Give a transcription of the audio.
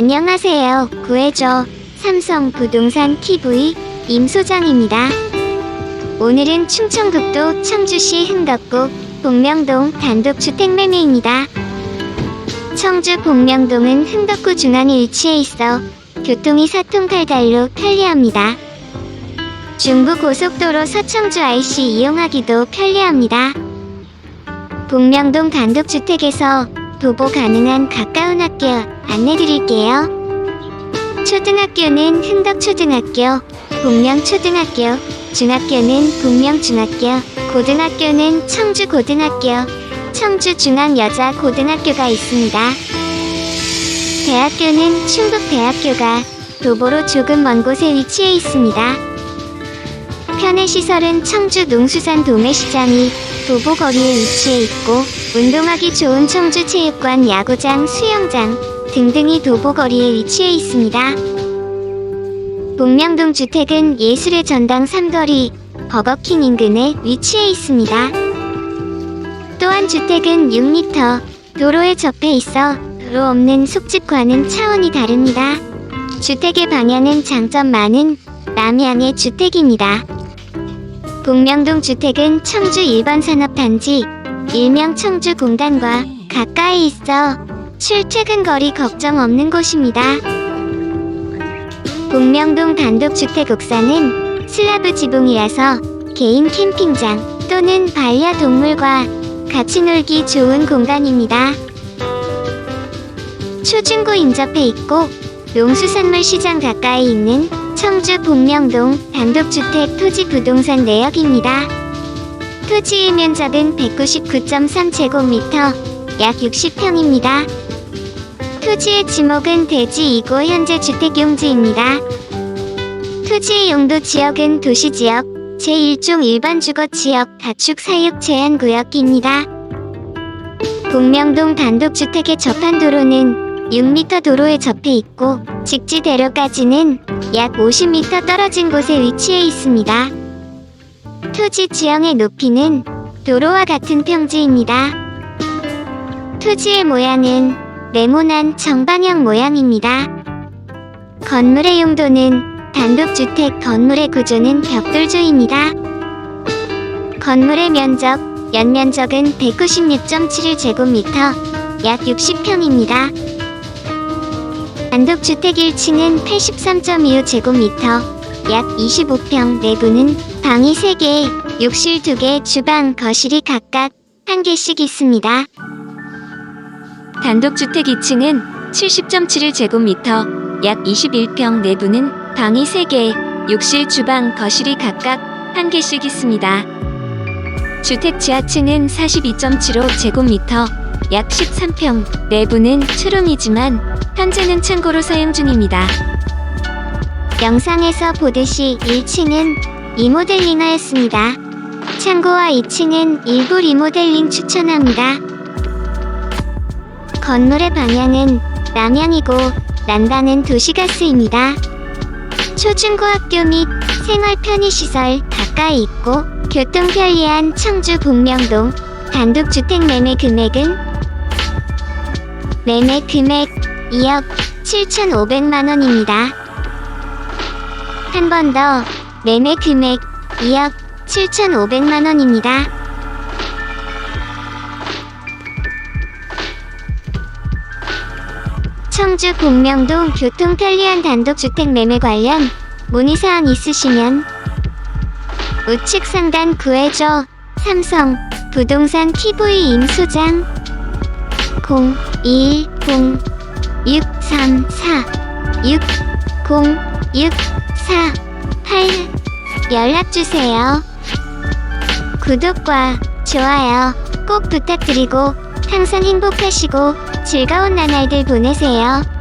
안녕하세요. 구해줘. 삼성 부동산 TV 임소장입니다. 오늘은 충청북도 청주시 흥덕구 복명동 단독주택 매매입니다. 청주 복명동은 흥덕구 중앙에 위치해 있어 교통이 사통팔달로 편리합니다. 중부고속도로 서청주 IC 이용하기도 편리합니다. 복명동 단독주택에서 도보 가능한 가까운 학교 안내드릴게요. 초등학교는 흥덕초등학교, 복명초등학교, 중학교는 복명중학교, 고등학교는 청주고등학교, 청주중앙여자고등학교가 있습니다. 대학교는 충북대학교가 도보로 조금 먼 곳에 위치해 있습니다. 편의시설은 청주 농수산 도매시장이 도보 거리에 위치해 있고 운동하기 좋은 청주체육관 야구장, 수영장 등등이 도보거리에 위치해 있습니다. 복명동 주택은 예술의 전당 삼거리 버거킹 인근에 위치해 있습니다. 또한 주택은 6m 도로에 접해 있어 도로 없는 속집과는 차원이 다릅니다. 주택의 방향은 장점 많은 남양의 주택입니다. 복명동 주택은 청주 1번 산업단지 일명 청주 공단과 가까이 있어 출퇴근 거리 걱정 없는 곳입니다. 복명동 단독주택 옥상은 슬라브 지붕이라서 개인 캠핑장 또는 반려동물과 같이 놀기 좋은 공간입니다. 초중고 인접해 있고 농수산물 시장 가까이 있는 청주 복명동 단독주택 토지 부동산 내역입니다. 토지의 면적은 199.3제곱미터, 약 60평입니다. 토지의 지목은 대지이고 현재 주택용지입니다. 토지의 용도 지역은 도시지역, 제1종 일반 주거지역 가축 사육 제한구역입니다. 복명동 단독주택에 접한 도로는 6m 도로에 접해 있고 직지대로까지는 약 50m 떨어진 곳에 위치해 있습니다. 토지 지형의 높이는 도로와 같은 평지입니다. 토지의 모양은 네모난 정방형 모양입니다. 건물의 용도는 단독주택 건물의 구조는 벽돌조입니다. 건물의 면적, 연면적은 196.71제곱미터, 약 60평입니다. 단독주택 1층은 83.25제곱미터, 약 25평 내부는 방이 3개, 욕실 2개, 주방, 거실이 각각 1개씩 있습니다. 단독주택 2층은 70.71제곱미터, 약 21평 내부는 방이 3개, 욕실, 주방, 거실이 각각 1개씩 있습니다. 주택 지하층은 42.75제곱미터, 약 13평, 내부는 투룸이지만 현재는 창고로 사용 중입니다. 영상에서 보듯이 1층은 리모델링 하였습니다. 창고와 2층은 일부 리모델링 추천합니다. 건물의 방향은 남향이고 난방은 도시가스입니다. 초중고학교 및 생활 편의시설 가까이 있고 교통 편리한 청주 복명동 단독주택 매매 금액은 매매 금액 2억 7,500만 원입니다. 한 번 더 매매 금액 2억 7,500만 원입니다. 청주 공명동 교통 편리한 단독주택 매매 관련 문의사항 있으시면 우측 상단 구해줘 삼성 부동산 TV 임소장 010 634 6064 8 연락주세요. 구독과 좋아요 꼭 부탁드리고 항상 행복하시고 즐거운 나날들 보내세요.